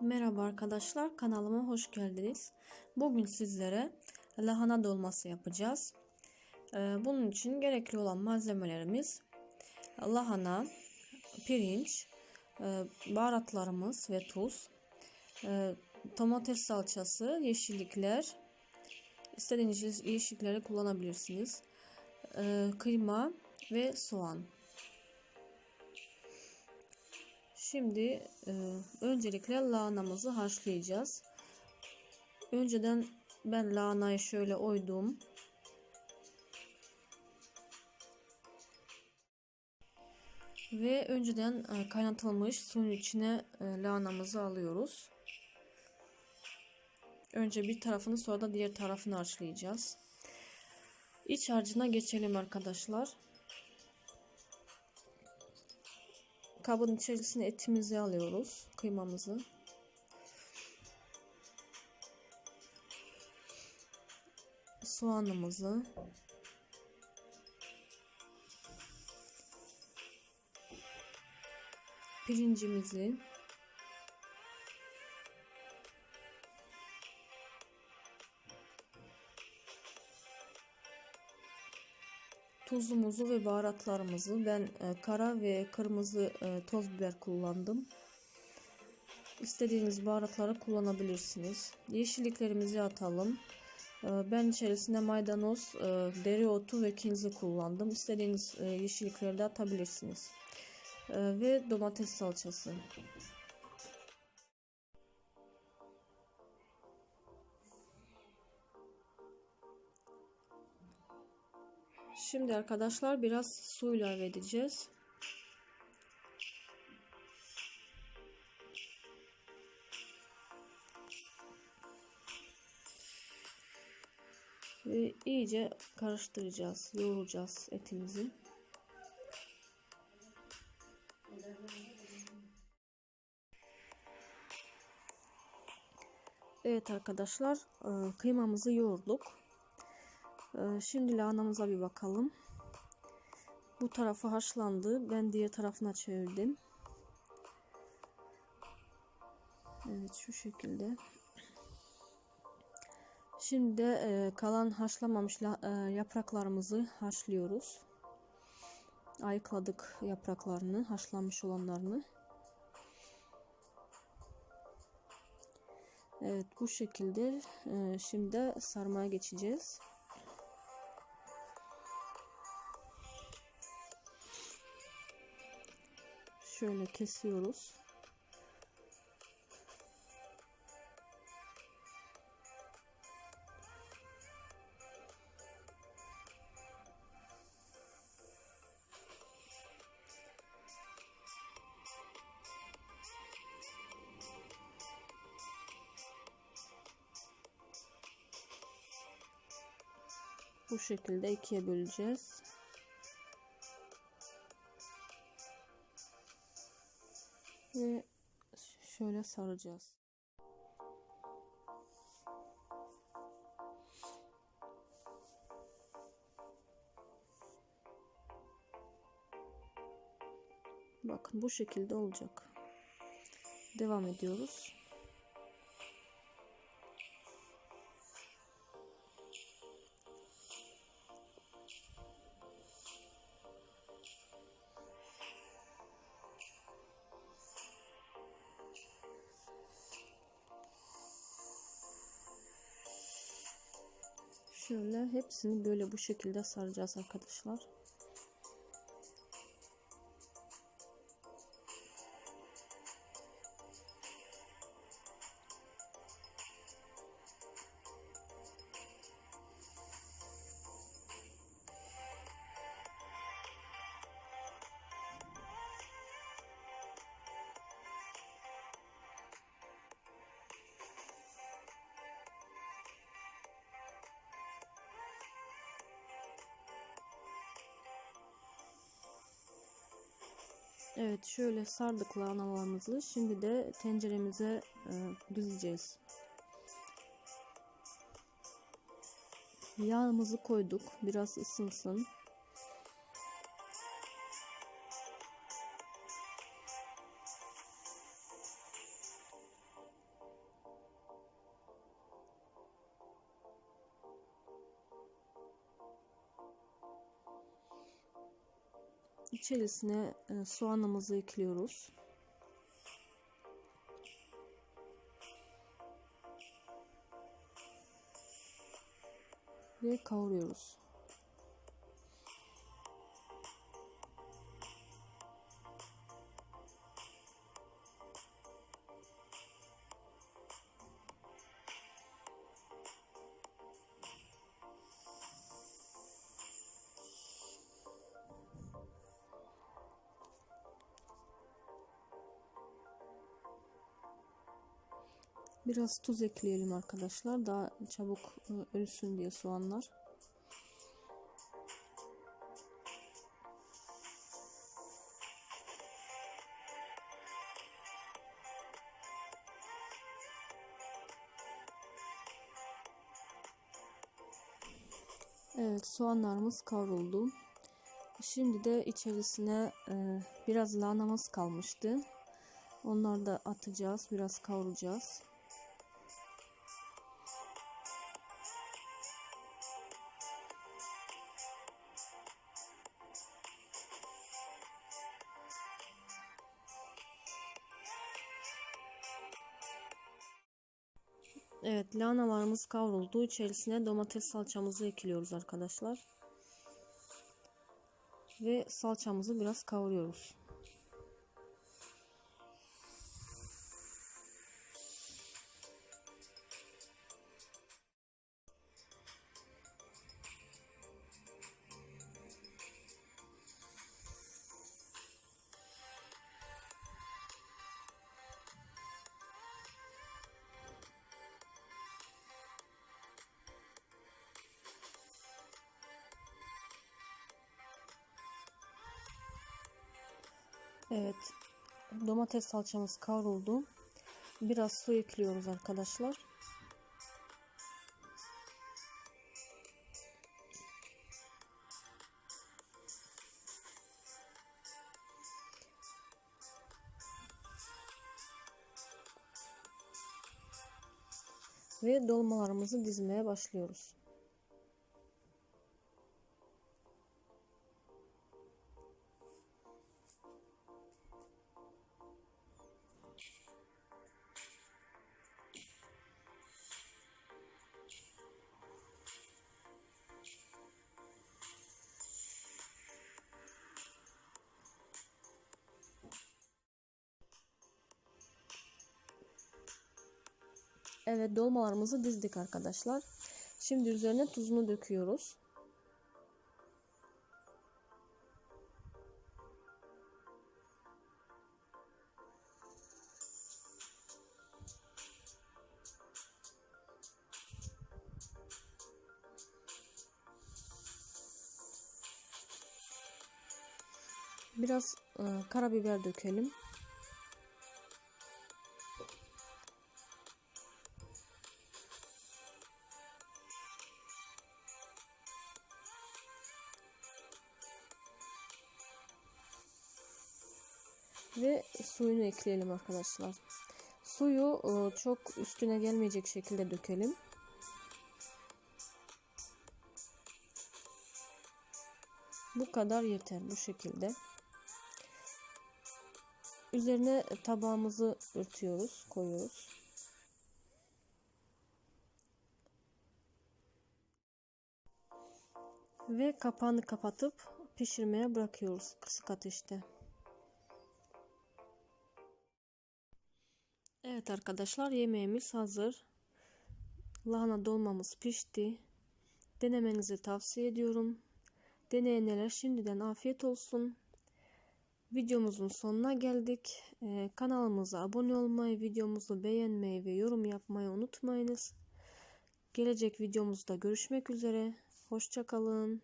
Merhaba arkadaşlar kanalıma hoş geldiniz. Bugün sizlere lahana dolması yapacağız. Ee, Bunun için gerekli olan malzemelerimiz lahana, pirinç, e, baharatlarımız ve tuz, e, domates salçası, yeşillikler, istediğiniz yeşillikleri kullanabilirsiniz. E, Kıyma ve soğan. Şimdi e, öncelikle lahanamızı haşlayacağız. Önceden ben lahanayı şöyle oydum. Ve önceden e, kaynatılmış suyun içine e, lahanamızı alıyoruz. Önce bir tarafını sonra da diğer tarafını haşlayacağız. İç harcına geçelim arkadaşlar. Kabın içerisine etimizi alıyoruz. Kıymamızı. Soğanımızı. Pirincimizi. Tuzumuzu ve baharatlarımızı ben e, kara ve kırmızı e, toz biber kullandım. İstediğiniz baharatları kullanabilirsiniz. Yeşilliklerimizi atalım. E, ben içerisinde maydanoz, dereotu ve kinzi kullandım. İstediğiniz yeşillikleri de atabilirsiniz. Ve domates salçası. Şimdi arkadaşlar biraz su ilave edeceğiz. Ve iyice karıştıracağız, yoğuracağız etimizi. Evet arkadaşlar, kıymamızı yoğurduk. Ee, şimdi lahanamıza bir bakalım. Bu tarafı haşlandı. Ben diğer tarafına çevirdim. Evet şu şekilde. Şimdi de e, kalan haşlamamış e, yapraklarımızı haşlıyoruz. Ayıkladık yapraklarını, haşlanmış olanlarını. Evet bu şekilde e, şimdi sarmaya geçeceğiz. Şöyle kesiyoruz. Bu şekilde ikiye böleceğiz. Ve şöyle saracağız. Bakın bu şekilde olacak. Devam ediyoruz. Şöyle hepsini böyle bu şekilde saracağız arkadaşlar. Evet şöyle sardık lahanalarımızı. Şimdi de tenceremize e, dizeceğiz. Yağımızı koyduk. Biraz ısınsın. İçerisine e, soğanımızı ekliyoruz. Ve kavuruyoruz. Biraz tuz ekleyelim arkadaşlar. Daha çabuk e, ölsün diye soğanlar. Evet soğanlarımız kavruldu. Şimdi de içerisine e, biraz lahanamız kalmıştı. Onları da atacağız. Biraz kavuracağız. Evet lahanalarımız kavruldu. İçerisine domates salçamızı ekliyoruz arkadaşlar. Ve salçamızı biraz kavuruyoruz. Evet. Domates salçamız kavruldu. Biraz su ekliyoruz arkadaşlar. Ve dolmalarımızı dizmeye başlıyoruz. Evet dolmalarımızı dizdik arkadaşlar. Şimdi üzerine tuzunu döküyoruz. Biraz e, karabiber dökelim. Ve suyunu ekleyelim arkadaşlar. Suyu e, çok üstüne gelmeyecek şekilde dökelim. Bu kadar yeter bu şekilde. Üzerine tabağımızı örtüyoruz, koyuyoruz. Ve kapağını kapatıp pişirmeye bırakıyoruz kısık ateşte. Evet arkadaşlar yemeğimiz hazır. Lahana dolmamız pişti. Denemenizi tavsiye ediyorum. Deneyenlere şimdiden afiyet olsun. Videomuzun sonuna geldik. Ee, kanalımıza abone olmayı, videomuzu beğenmeyi ve yorum yapmayı unutmayınız. Gelecek videomuzda görüşmek üzere. Hoşçakalın.